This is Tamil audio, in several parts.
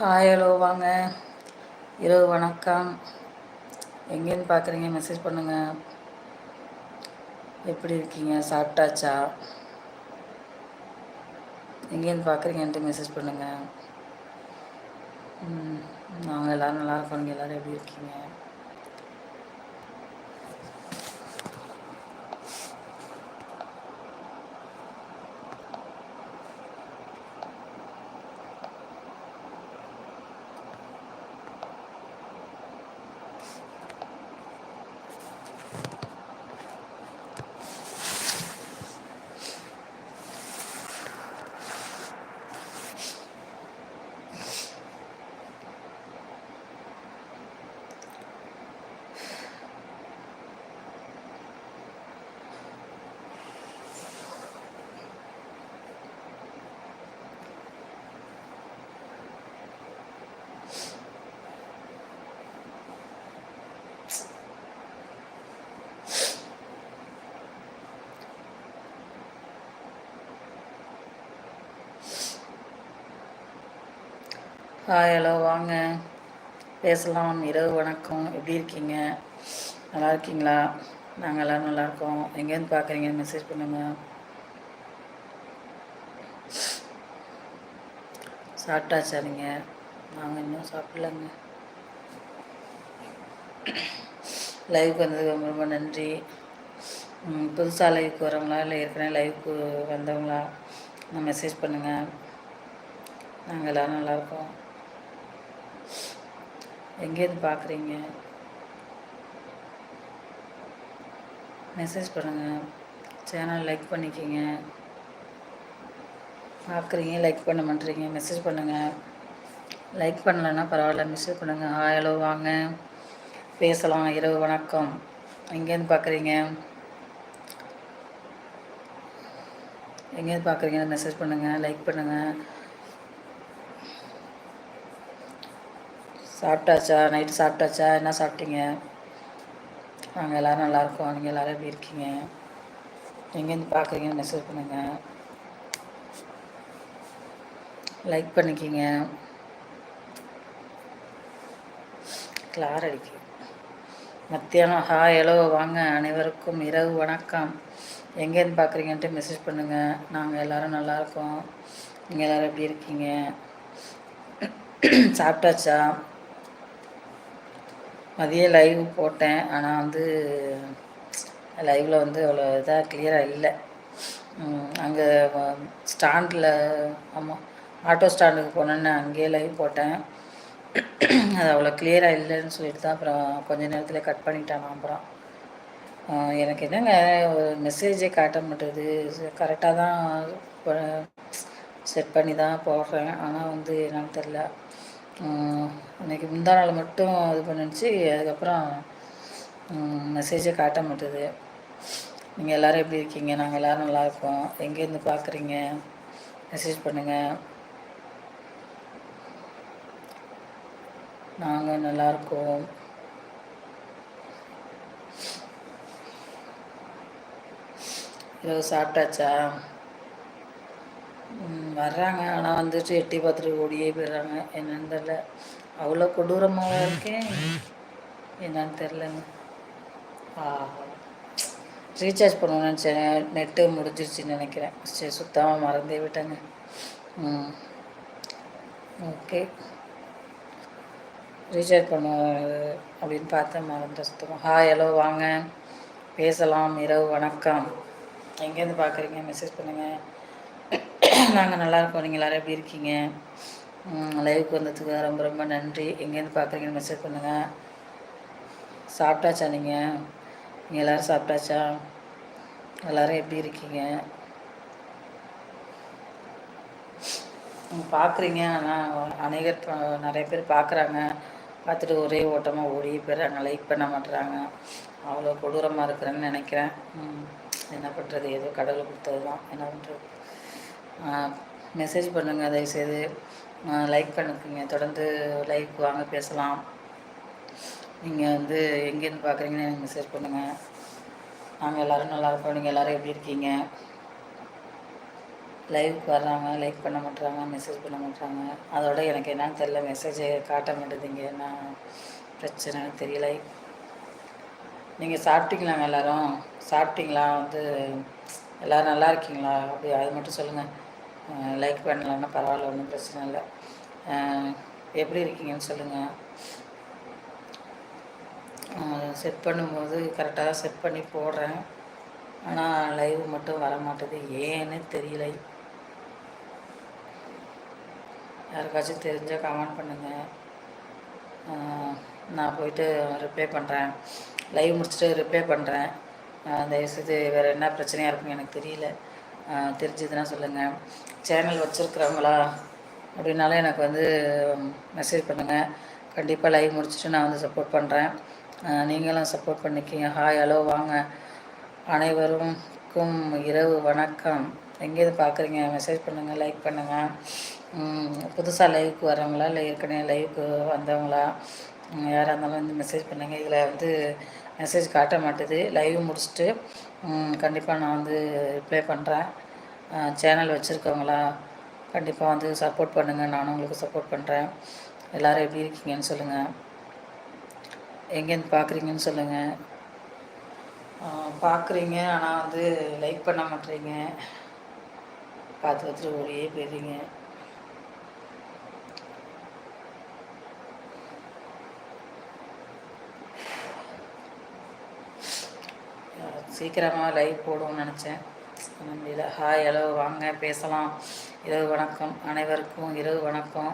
ஹாய் ஹலோ வாங்க. இரவு வணக்கம். எங்கேன்னு பார்க்குறீங்க மெசேஜ் பண்ணுங்கள் எப்படி இருக்கீங்க? சாப்பிட்டாச்சா? எங்கேருந்து பார்க்குறீங்கன்ட்டு மெசேஜ் பண்ணுங்கள் நாங்கள் எல்லோரும் நல்லா இருக்கோம். நீங்கள் எல்லோரும் எப்படி இருக்கீங்க? ஹாய் ஹலோ வாங்க. பேசலாம். இரவு வணக்கம். எப்படி இருக்கீங்க? நல்லா இருக்கீங்களா? நாங்கள் எல்லோரும் நல்லாயிருக்கோம் எங்கேருந்து பார்க்குறீங்கன்னு மெசேஜ் பண்ணுங்கள் சாப்பிட்டாச்சா நீங்கள் நாங்கள் இன்னும் சாப்பிட்லங்க. லைவுக்கு வந்ததுக்கு ரொம்ப ரொம்ப நன்றி. புதுசாக லைவுக்கு வரவங்களா இல்லை ஏற்கனவே லைவுக்கு வந்தவங்களா? நான் மெசேஜ் பண்ணுங்கள் நாங்கள் எல்லோரும் நல்லாயிருக்கோம் எங்கேருந்து பார்க்குறீங்க? மெசேஜ் பண்ணுங்கள் சேனல் லைக் பண்ணிக்கிங்க. பார்க்குறீங்க லைக் பண்ண மாட்டேறீங்க மெசேஜ் பண்ணுங்கள் லைக் பண்ணலன்னா பரவாயில்ல மெசேஜ் பண்ணுங்கள் ஹாய் ஹலோ வாங்க. பேசலாம். இரவு வணக்கம். எங்கேருந்து பார்க்குறீங்க? எங்கேருந்து பார்க்குறீங்க மெசேஜ் பண்ணுங்கள் லைக் பண்ணுங்கள் சாப்பிட்டாச்சா? நைட்டு சாப்பிட்டாச்சா? என்ன சாப்பிட்டீங்க? நாங்கள் எல்லோரும் நல்லாயிருக்கோம் நீங்கள் எல்லோரும் எப்படி இருக்கீங்க? எங்கேருந்து பார்க்குறீங்கன்னு மெசேஜ் பண்ணுங்கள் லைக் பண்ணிக்கிங்க. கிளார் அடிக்க மத்தியானம் ஹாய் ஹலோ வாங்க. அனைவருக்கும் இரவு வணக்கம். எங்கேருந்து பார்க்குறீங்கன்ட்டு மெசேஜ் பண்ணுங்கள் நாங்கள் எல்லோரும் நல்லாயிருக்கோம் நீங்கள் எல்லோரும் எப்படி இருக்கீங்க? சாப்பிட்டாச்சா? மதியம் லைவ் போட்டேன். ஆனால் வந்து லைவில் வந்து அவ்வளோ இதாக கிளியராக இல்லை. அங்கே ஸ்டாண்டில் ஆமாம் ஆட்டோ ஸ்டாண்டுக்கு போனேன்னு அங்கேயே லைவ் போட்டேன். அது அவ்வளோ கிளியராக இல்லைன்னு சொல்லிட்டு தான் அப்புறம் கொஞ்ச நேரத்தில் கட் பண்ணிட்டான் அப்புறம். எனக்கு என்னங்க ஒரு மெசேஜே காட்ட மாட்டேது கரெக்டாக தான் செட் பண்ணி தான் போடுறேன். ஆனால் வந்து என்னன்னு தெரில இன்றைக்கி முந்தா நாள் மட்டும் இது பண்ணிச்சு. அதுக்கப்புறம் மெசேஜே காட்ட மாட்டுது. நீங்கள் எல்லோரும் எப்படி இருக்கீங்க? நாங்கள் எல்லோரும் நல்லாயிருக்கோம் எங்கேருந்து பார்க்குறீங்க மெசேஜ் பண்ணுங்கள் நாங்கள் நல்லாயிருக்கோம் இரவு சாப்பிட்டாச்சா? வர்றாங்க. ஆனால் வந்துட்டு எட்டி பார்த்துட்டு ஓடியே போயிடுறாங்க. என்னன்னு தெரில அவ்வளோ கொடூரமாக இருக்கேன்? என்னன்னு தெரிலங்க ஆ ரீசார்ஜ் பண்ணணும்னு நினச்சேன். நெட்டு முடிஞ்சிருச்சுன்னு நினைக்கிறேன். சரி சுத்தமாக மறந்தே விட்டேங்க. ம். ஓகே. ரீசார்ஜ் பண்ணுவோம் அப்படின்னு பார்த்தேன். மறந்த சுத்தமாக ஹாய் ஹலோ வாங்க. பேசலாம். இரவு வணக்கம். எங்கேருந்து பார்க்குறீங்க? மெசேஜ் பண்ணுங்கள் நாங்கள் நல்லாயிருக்கோம் நீங்கள் எல்லோரும் எப்படி இருக்கீங்க? லைவுக்கு வந்ததுக்கு ரொம்ப ரொம்ப நன்றி. எங்கேருந்து பார்க்குறீங்கன்னு மெசேஜ் பண்ணுங்கள் சாப்பிட்டாச்சா நீங்கள் நீங்கள் எல்லோரும் சாப்பிட்டாச்சா? எல்லோரும் எப்படி இருக்கீங்க? பார்க்குறீங்க. ஆனால் அநேகர் நிறைய பேர் பார்க்குறாங்க. பார்த்துட்டு ஒரே ஓட்டமாக ஓடி போயிடுறாங்க. லைக் பண்ண மாட்டுறாங்க. அவ்வளோ கொடூரமாக இருக்கிறேன்னு நினைக்கிறேன். என்ன பண்ணுறது ஏதோ கடவுள் கொடுத்தது தான் என்ன பண்ணுறது மெசேஜ் பண்ணுங்கள் தயவுசெய்து. லைக் பண்ணுக்குங்க. தொடர்ந்து லைக் வாங்க பேசலாம். நீங்கள் வந்து எங்கேருந்து பார்க்குறீங்கன்னு எனக்கு மெசேஜ் பண்ணுங்கள் நாங்கள் எல்லோரும் நல்லா இருக்கோம். நீங்கள் எல்லோரும் எப்படி இருக்கீங்க? லைவுக்கு வர்றாங்க லைக் பண்ண மாட்றாங்க மெசேஜ் பண்ண மாட்டுறாங்க அதோட எனக்கு என்னன்னு தெரில மெசேஜை காட்ட மாட்டேதுங்க. நான் பிரச்சனைன்னு தெரியல. நீங்கள் சாப்பிட்டீங்களாங்க எல்லோரும்? சாப்பிட்டீங்களா? வந்து எல்லோரும் நல்லா இருக்கீங்களா? அப்படி அது மட்டும் சொல்லுங்கள் லைக் பண்ணலன்னா பரவாயில்ல ஒன்றும் பிரச்சனை இல்லை. எப்படி இருக்கீங்கன்னு சொல்லுங்கள் செட் பண்ணும்போது கரெக்டாக தான் செட் பண்ணி போடுறேன். ஆனால் லைவ் மட்டும் வர மாட்டேது ஏன்னு தெரியல. யாருக்காச்சும் தெரிஞ்சால் கமெண்ட் பண்ணுங்கள் நான் போயிட்டு ரிப்ளை பண்ணுறேன் லைவ் முடிச்சுட்டு ரிப்ளை பண்ணுறேன் தயவுசெய்து வேறு என்ன பிரச்சனையாக இருக்குன்னு எனக்கு தெரியல. தெரிஞ்சதுன்னா சொல்லுங்கள் சேனல் வச்சுருக்குறவங்களா அப்படின்னாலும் எனக்கு வந்து மெசேஜ் பண்ணுங்கள் கண்டிப்பாக லைவ் முடிச்சுட்டு நான் வந்து சப்போர்ட் பண்ணுறேன் நீங்களும் சப்போர்ட் பண்ணிக்கிங்க. ஹாய் ஹலோ வாங்க. அனைவருக்கும் இரவு வணக்கம். எங்கேயிருந்து பார்க்குறீங்க மெசேஜ் பண்ணுங்கள் லைக் பண்ணுங்கள் புதுசாக லைவுக்கு வரவங்களா இல்லை ஏற்கனவே லைவுக்கு வந்தவங்களா? யாராக இருந்தாலும் வந்து மெசேஜ் பண்ணுங்கள் இதில் வந்து மெசேஜ் காட்ட மாட்டுது. லைவ் முடிச்சுட்டு கண்டிப்பாக நான் வந்து ரிப்ளை பண்ணுறேன் சேனல் வச்சுருக்கவங்களா கண்டிப்பாக வந்து சப்போர்ட் பண்ணுங்கள் நானும் உங்களுக்கு சப்போர்ட் பண்ணுறேன் எல்லோரும் எப்படி இருக்கீங்கன்னு சொல்லுங்கள் எங்கேருந்து பார்க்குறீங்கன்னு சொல்லுங்கள் பார்க்குறீங்க ஆனால் வந்து லைக் பண்ண மாட்டேறீங்க பார்த்து பார்த்துட்டு ஓடியே போயிடுறீங்க. சீக்கிரமாக லைவ் போடுவோம்னு நினச்சேன். முடியல ஹாய் ஹலோ வாங்க பேசலாம். இரவு வணக்கம். அனைவருக்கும் இரவு வணக்கம்.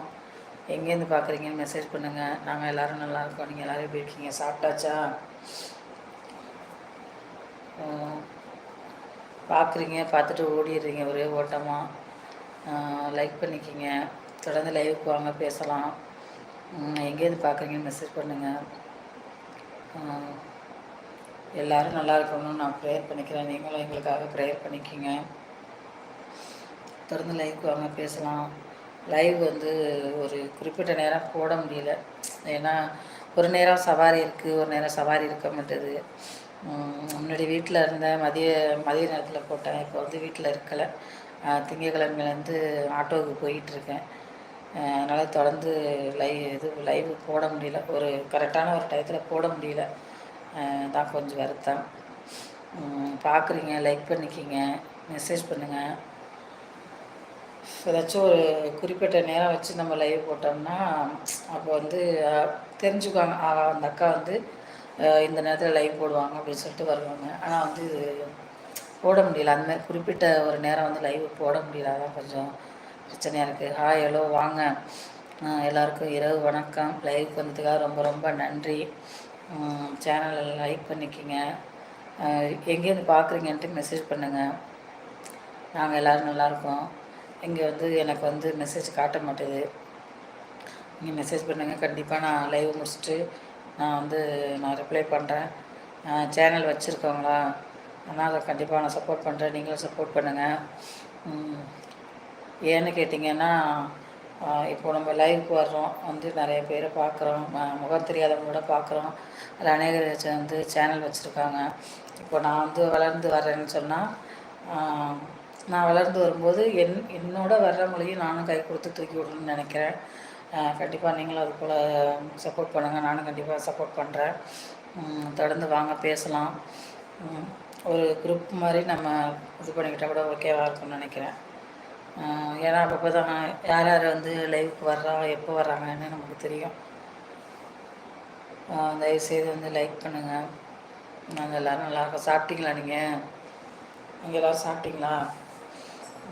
எங்கேருந்து பார்க்குறீங்கன்னு மெசேஜ் பண்ணுங்கள் நாங்கள் எல்லோரும் நல்லாயிருக்கோம் நீங்கள் எல்லோரும் எப்படி இருக்கீங்க? சாப்பிட்டாச்சா? பார்க்குறீங்க. பார்த்துட்டு ஓடிடுறீங்க. ஒரே ஓட்டமாக லைக் பண்ணிக்கிங்க. தொடர்ந்து லைவுக்கு வாங்க பேசலாம். எங்கேருந்து பார்க்குறீங்கன்னு மெசேஜ் பண்ணுங்கள் எல்லோரும் நல்லா இருக்கணும்னு நான் ப்ரேயர் பண்ணிக்கிறேன். நீங்களும் எங்களுக்காக ப்ரேயர் பண்ணிக்கிங்க. தொடர்ந்து லைவுக்கு வாங்க பேசலாம். லைவ் வந்து ஒரு குறிப்பிட்ட நேரம் போட முடியல. ஏன்னா ஒரு நேரம் சவாரி இருக்குது ஒரு நேரம் சவாரி இருக்க மாட்டேது. முன்னாடி வீட்டில் இருந்தேன் மதிய மதிய நேரத்தில் போட்டேன். இப்போ வந்து வீட்டில் இருக்கலை. திங்கக்கிழமையிலேருந்து ஆட்டோவுக்கு போயிட்டுருக்கேன். அதனால் தொடர்ந்து லைவ் இது லைவ் போட முடியல. ஒரு கரெக்டான ஒரு டயத்தில் போட முடியல. தான் கொஞ்சம் வருத்தம். பார்க்குறீங்க லைக் பண்ணிக்கிங்க மெசேஜ் பண்ணுங்கள் ஏதாச்சும் ஒரு குறிப்பிட்ட நேரம் வச்சு நம்ம லைவ் போட்டோம்னா அப்போ வந்து தெரிஞ்சுக்குவாங்க. அந்த அக்கா வந்து இந்த நேரத்தில் லைவ் போடுவாங்க அப்படின்னு சொல்லிட்டு வருவாங்க. ஆனால் வந்து இது போட முடியல. அந்த மாதிரி குறிப்பிட்ட ஒரு நேரம் வந்து லைவ் போட முடியல. அதான் கொஞ்சம் பிரச்சனையாக இருக்குது ஹாய் ஹலோ வாங்க. எல்லாருக்கும் இரவு வணக்கம். லைவ் வந்ததுக்காக ரொம்ப ரொம்ப நன்றி. சேனலை லைக் பண்ணிக்கிங்க. எங்கேருந்து பார்க்குறீங்கன்ட்டு மெசேஜ் பண்ணுங்கள் நாங்கள் எல்லோரும் நல்லாயிருக்கோம் இங்கே வந்து எனக்கு வந்து மெசேஜ் காட்ட மாட்டேது. நீங்கள் மெசேஜ் பண்ணுங்கள் கண்டிப்பாக நான் லைவ் முடிச்சுட்டு நான் வந்து நான் ரிப்ளை பண்ணுறேன் சேனல் வச்சுருக்கவங்களா? ஆனால் அதை கண்டிப்பாக நான் சப்போர்ட் பண்ணுறேன் நீங்களும் சப்போர்ட் பண்ணுங்கள் ஏன்னு கேட்டிங்கன்னா இப்போ நம்ம லைவுக்கு வர்றோம். வந்து நிறைய பேரை பார்க்குறோம். முகம் தெரியாதவங்களோட பார்க்குறோம். அதில் அநேகர் வந்து சேனல் வச்சுருக்காங்க. இப்போ நான் வந்து வளர்ந்து வர்றேன்னு சொன்னால் நான் வளர்ந்து வரும்போது என் என்னோட வர்றவங்களையும் நானும் கை கொடுத்து தூக்கி விடணும்னு நினைக்கிறேன். கண்டிப்பாக நீங்களும் அது போல் சப்போர்ட் பண்ணுங்கள் நானும் கண்டிப்பாக சப்போர்ட் பண்ணுறேன் தொடர்ந்து வாங்க பேசலாம். ஒரு குரூப் மாதிரி நம்ம இது பண்ணிக்கிட்டால் கூட ஓகேவாக இருக்கும்னு நினைக்கிறேன். ஏன்னா அப்பப்போ தான் யார் யார் வந்து லைவுக்கு வர்றா எப்போ வர்றாங்கன்னு நமக்கு தெரியும். தயவுசெய்து வந்து லைக் பண்ணுங்கள் நாங்கள் எல்லோரும் நல்லா இருக்கோம். சாப்பிட்டீங்களா நீங்கள் நீங்கள் எல்லோரும் சாப்பிட்டீங்களா?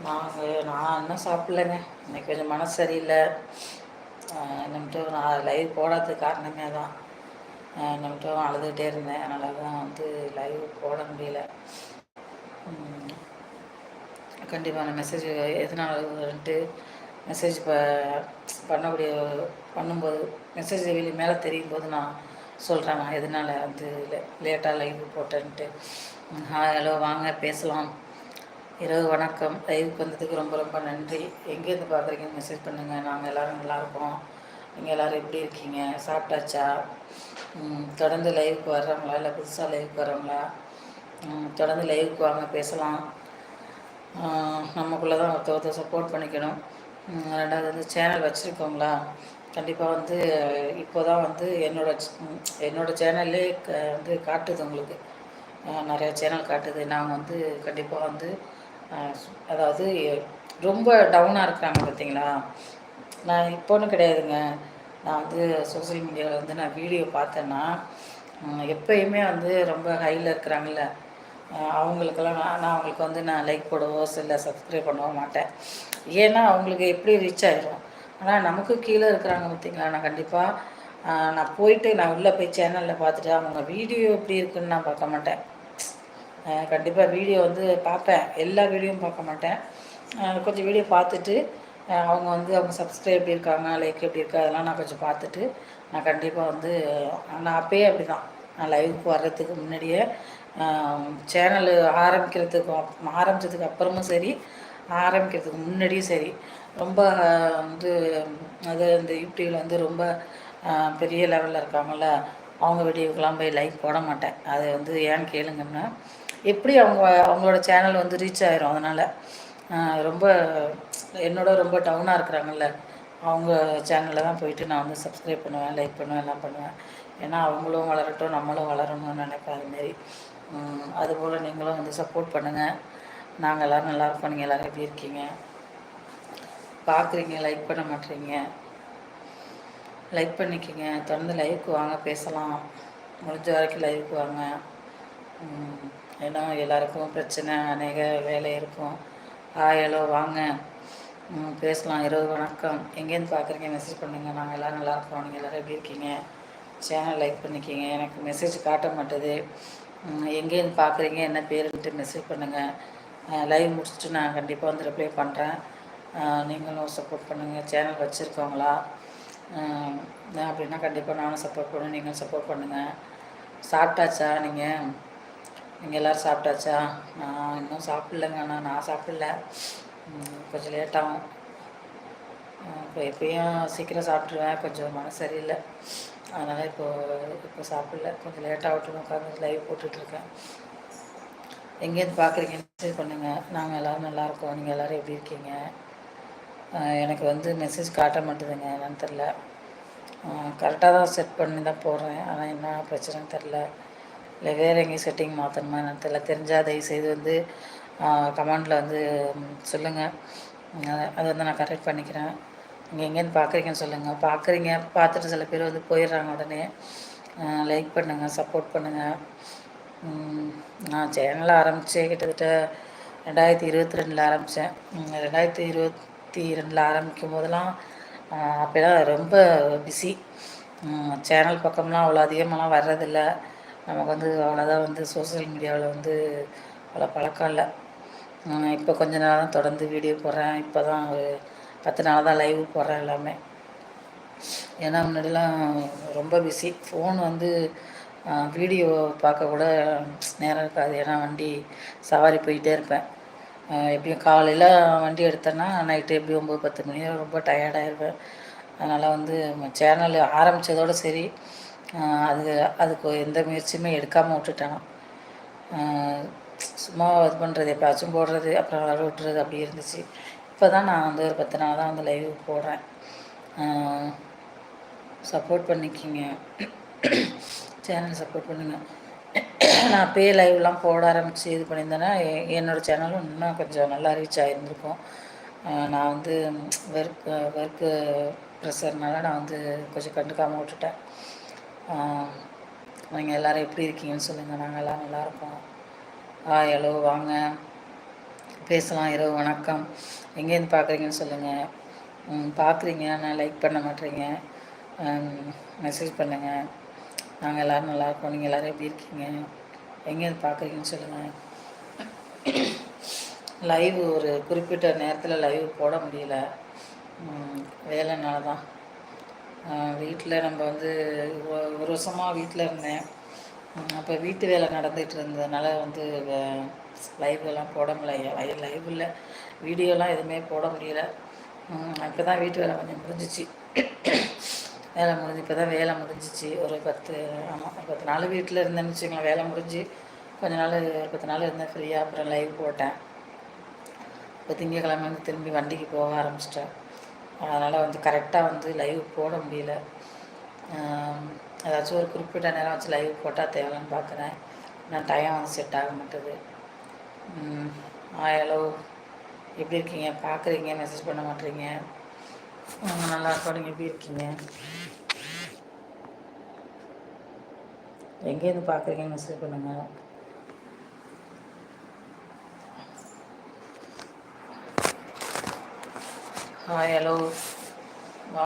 நாங்கள் நான் இன்னும் சாப்பிட்லங்க. இன்னைக்கு கொஞ்சம் மனசு சரியில்லை. நம்மகிட்ட நான் லைவ் போடாததுக்கு காரணமே தான் நம்மகிட்ட அழுதுகிட்டே இருந்தேன். அதனால தான் வந்து லைவ் போட முடியல. கண்டிப்பாக நான் மெசேஜ் எதனாலன்ட்டு மெசேஜ் ப பண்ணக்கூடிய பண்ணும்போது மெசேஜ் வெளியே மேலே தெரியும் போது நான் சொல்கிறேன் நான் எதனால் வந்து லேட்டாக லைவ் போட்டேன்ட்டு. ஹாய் ஹலோ வாங்க பேசலாம். இரவு வணக்கம். லைவுக்கு வந்ததுக்கு ரொம்ப ரொம்ப நன்றி. எங்கேருந்து பார்க்குறீங்க மெசேஜ் பண்ணுங்கள் நாங்கள் எல்லோரும் நல்லாயிருக்கோம் நீங்கள் எல்லோரும் எப்படி இருக்கீங்க? சாப்பிட்டாச்சா? தொடர்ந்து லைவுக்கு வர்றவங்களா இல்லை புதுசாக லைவுக்கு வர்றவங்களா தொடர்ந்து லைவுக்கு வாங்க பேசலாம். நமக்குள்ளே தான் ஒருத்த ஒருத்தர் சப்போர்ட் பண்ணிக்கணும். ரெண்டாவது வந்து சேனல் வச்சுருக்கோங்களா கண்டிப்பாக வந்து இப்போ தான் வந்து என்னோட என்னோடய சேனல்லே க வந்து காட்டுது உங்களுக்கு. நிறையா சேனல் காட்டுது. நாங்கள் வந்து கண்டிப்பாக வந்து அதாவது ரொம்ப டவுனாக இருக்கிறாங்க பார்த்தீங்களா நான் இப்போன்னு கிடையாதுங்க. நான் வந்து சோசியல் மீடியாவில் வந்து நான் வீடியோ பார்த்தேன்னா எப்பயுமே வந்து ரொம்ப ஹையில் இருக்கிறாங்கல்ல. அவங்களுக்கெல்லாம் நான் நான் அவங்களுக்கு வந்து நான் லைக் போடவோ இல்லை சப்ஸ்கிரைப் பண்ணவோ மாட்டேன். ஏன்னா அவங்களுக்கு எப்படி ரீச் ஆகிடும் ஆனால் நமக்கு கீழே இருக்கிறாங்க பார்த்தீங்களா? நான் கண்டிப்பாக நான் போயிட்டு நான் உள்ளே போய் சேனலில் பார்த்துட்டு அவங்க வீடியோ எப்படி இருக்குன்னு நான் பார்க்க மாட்டேன். கண்டிப்பாக வீடியோ வந்து பார்ப்பேன். எல்லா வீடியோவும் பார்க்க மாட்டேன். கொஞ்சம் வீடியோ பார்த்துட்டு அவங்க வந்து அவங்க சப்ஸ்கிரைப் எப்படி இருக்காங்க லைக் எப்படி இருக்கா அதெல்லாம் நான் கொஞ்சம் பார்த்துட்டு நான் கண்டிப்பாக வந்து நான் அப்பயே அப்படி தான் நான் லைவுக்கு வர்றதுக்கு முன்னாடியே சேனல் ஆரம்பிக்கிறதுக்கு ஆரம்பித்ததுக்கு அப்புறமும் சரி ஆரம்பிக்கிறதுக்கு முன்னாடியும் சரி ரொம்ப வந்து அது இந்த யூடியூப்பில் வந்து ரொம்ப பெரிய லெவலில் இருக்காங்கள்ல அவங்க வீடியோக்கெலாம் போய் லைக் போட மாட்டேன். அது வந்து ஏன்னு கேளுங்கன்னா எப்படி அவங்க அவங்களோட சேனல் வந்து ரீச் ஆயிரும் அதனால் ரொம்ப என்னோட ரொம்ப டவுனாக இருக்கிறாங்கல்ல அவங்க சேனலில் தான் போயிட்டு நான் வந்து சப்ஸ்கிரைப் பண்ணுவேன் லைக் பண்ணுவேன் எல்லாம் பண்ணுவேன். ஏன்னா அவங்களும் வளரட்டும் நம்மளும் வளரணும்னு நினைப்பேன் அதுமாரி அதுபோல் நீங்களும் வந்து சப்போர்ட் பண்ணுங்கள் நாங்கள் எல்லோரும் நல்லாயிருக்கோம் நீங்கள் எல்லோரும் எப்படி இருக்கீங்க? பார்க்குறீங்க லைக் பண்ண மாட்டீங்க. லைக் பண்ணிக்கோங்க. தொடர்ந்து லைவுக்கு வாங்க பேசலாம். முடிஞ்ச வரைக்கும் லைவுக்கு வாங்க. ஏன்னா எல்லாருக்கும் பிரச்சனை அநேக வேலை இருக்கும். ஹலோ வாங்க. பேசலாம். இரவு வணக்கம். எங்கேருந்து பார்க்குறீங்க மெசேஜ் பண்ணுங்கள் நாங்கள் எல்லோரும் நல்லா இருக்கோம். நீங்கள் எல்லோரும் எப்படி இருக்கீங்க? சேனல் லைக் பண்ணிக்கிங்க. எனக்கு மெசேஜ் காட்ட மாட்டுது. எங்கேருந்து பார்க்குறீங்க? என்ன பேருன்ட்டு மெசேஜ் பண்ணுங்கள் லைவ் முடிச்சுட்டு நான் கண்டிப்பாக வந்து ரிப்ளை பண்ணுறேன் நீங்களும் சப்போர்ட் பண்ணுங்கள் சேனல் வச்சுருக்கோங்களா அப்படின்னா கண்டிப்பாக நானும் சப்போர்ட் பண்ணுவேன். நீங்களும் சப்போர்ட் பண்ணுங்கள் சாப்பிட்டாச்சா நீங்கள் நீங்கள் எல்லோரும் சாப்பிட்டாச்சா? நான் இன்னும் சாப்பிட்லங்க நான் நான் சாப்பிடல. கொஞ்சம் லேட்டாகும் இப்போ எப்பயும் சீக்கிரம் சாப்பிட்ருவேன் கொஞ்சம் மனசு சரியில்லை. அதனால் இப்போது இப்போ சாப்பிடல. கொஞ்சம் லேட்டாகட்டும் உட்காந்து லைவ் போட்டுட்ருக்கேன் எங்கேருந்து பார்க்குறீங்க மெசேஜ் பண்ணுங்கள் நாங்கள் எல்லோரும் நல்லாயிருக்கோம் நீங்கள் எல்லோரும் எப்படி இருக்கீங்க? எனக்கு வந்து மெசேஜ் காட்ட மாட்டேதுங்க. என்னன்னு தெரில கரெக்டாக தான் செட் பண்ணி தான் போடுறேன். ஆனால் என்ன பிரச்சனைன்னு தெரில இல்லை வேறு எங்கேயும் செட்டிங் மாற்றணுமா என்னன்னு தெரில தெரிஞ்சால் தயவு செய்து வந்து கமெண்டில் வந்து சொல்லுங்கள் அதை வந்து நான் கரெக்ட் பண்ணிக்கிறேன். நீங்கள் எங்கேருந்து பார்க்குறீங்கன்னு சொல்லுங்கள் பார்க்குறீங்க பார்த்துட்டு சில பேர் வந்து போயிடுறாங்க உடனே. லைக் பண்ணுங்கள் சப்போர்ட் பண்ணுங்கள் நான் சேனல் ஆரம்பித்தேன் கிட்டத்தட்ட ரெண்டாயிரத்தி இருபத்தி ரெண்டில் ஆரம்பித்தேன் ரெண்டாயிரத்தி இருபத்தி ரெண்டில் ஆரம்பிக்கும் போதெல்லாம் அப்போலாம் ரொம்ப பிஸி சேனல் பக்கம்லாம் அவ்வளோ அதிகமாகலாம் வர்றதில்ல. நமக்கு வந்து அவ்வளோதான் வந்து சோசியல் மீடியாவில் வந்து அவ்வளோ பழக்கம் இல்லை. இப்போ கொஞ்ச நாள் தான் தொடர்ந்து வீடியோ போடுறேன். இப்போ தான் ஒரு பத்து நாள் தான் லைவ் போடுறேன் எல்லாமே. ஏன்னா முன்னாடிலாம் ரொம்ப பிஸி ஃபோன் வந்து வீடியோ பார்க்க கூட நேரம் இருக்காது. ஏன்னா வண்டி சவாரி போயிட்டே இருப்பேன். எப்படியும் காலையில் வண்டி எடுத்தேன்னா நைட்டு எப்படியும் ஒம்பது பத்து மணி ரொம்ப டயர்டாகிருப்பேன் அதனால் வந்து சேனல் ஆரம்பித்ததோடு சரி. அது அதுக்கு எந்த முயற்சியுமே எடுக்காமல் விட்டுட்டேன். சும்மா இது பண்ணுறது எப்பயாச்சும் போடுறது அப்புறம் விட்டுறது அப்படி இருந்துச்சு. இப்போ தான் நான் வந்து ஒரு பத்து நாள் தான் வந்து லைவ் போடுறேன். சப்போர்ட் பண்ணிக்கிங்க. சேனல் சப்போர்ட் பண்ணுங்கள் நான் அப்பயே லைவ்லாம் போட ஆரம்பித்து இது பண்ணியிருந்தேன்னா என்னோடய சேனலும் இன்னும் கொஞ்சம் நல்லா ரீச் ஆகியிருந்திருக்கும் நான் வந்து ஒர்க் ஒர்க்கு ப்ரெஷர்னால நான் வந்து கொஞ்சம் கண்டுக்காமல் விட்டுட்டேன். நீங்கள் எல்லோரும் எப்படி இருக்கீங்கன்னு சொல்லுங்கள் நாங்கள் எல்லாம் நல்லாயிருக்கோம் ஆ ஹலோ வாங்க. பேசலாம். இரவு வணக்கம். எங்கேருந்து பார்க்குறீங்கன்னு சொல்லுங்கள் பார்க்குறீங்க ஆனால் லைக் பண்ண மாட்டேறீங்க மெசேஜ் பண்ணுங்கள் நாங்கள் எல்லோரும் நல்லாயிருக்கோம் நீங்கள் எல்லோரும் எப்படி இருக்கீங்க? எங்கேருந்து பார்க்குறீங்கன்னு சொல்லுங்கள் லைவ் ஒரு குறிப்பிட்ட நேரத்தில் லைவ் போட முடியல. வேலைனால தான். வீட்டில் நம்ம வந்து ஒரு வருஷமாக வீட்டில் இருந்தேன். அப்போ வீட்டு வேலை நடந்துகிட்டு இருந்ததுனால வந்து லைவ்லாம் போட முடியல. லைவ் இல்லை. வீடியோலாம் எதுவுமே போட முடியல. இப்போ தான் வீட்டு வேலை கொஞ்சம் முடிஞ்சிச்சு. வேலை முடிஞ்சு இப்போ தான் வேலை முடிஞ்சிச்சு. ஒரு பத்து ஆமாம் பத்து நாள் வீட்டில் இருந்தேன்னு வச்சுக்கோங்களேன். வேலை முடிஞ்சு கொஞ்ச நாள் ஒரு பத்து நாள் இருந்தேன் ஃப்ரீயாக அப்புறம் லைவ் போட்டேன். இப்போ திங்கக்கிழமை வந்து திரும்பி வண்டிக்கு போக ஆரம்பிச்சிட்டேன். அதனால் வந்து கரெக்டாக வந்து லைவ் போட முடியல. ஏதாச்சும் ஒரு குறிப்பிட்ட நேரம் வச்சு லைவ் போட்டால் தேவைன்னு பார்க்குறேன் நான் டைம் வந்து செட் ஆக மாட்டேது. ஹலோ எப்படி இருக்கீங்க? பார்க்குறீங்க மெசேஜ் பண்ண மாட்டீங்க. நல்லா இருக்கோம் நீங்கள் எப்படி இருக்கீங்க? எங்கேருந்து பார்க்குறீங்க மெசேஜ் பண்ணுங்கள் ஹாய் ஹலோ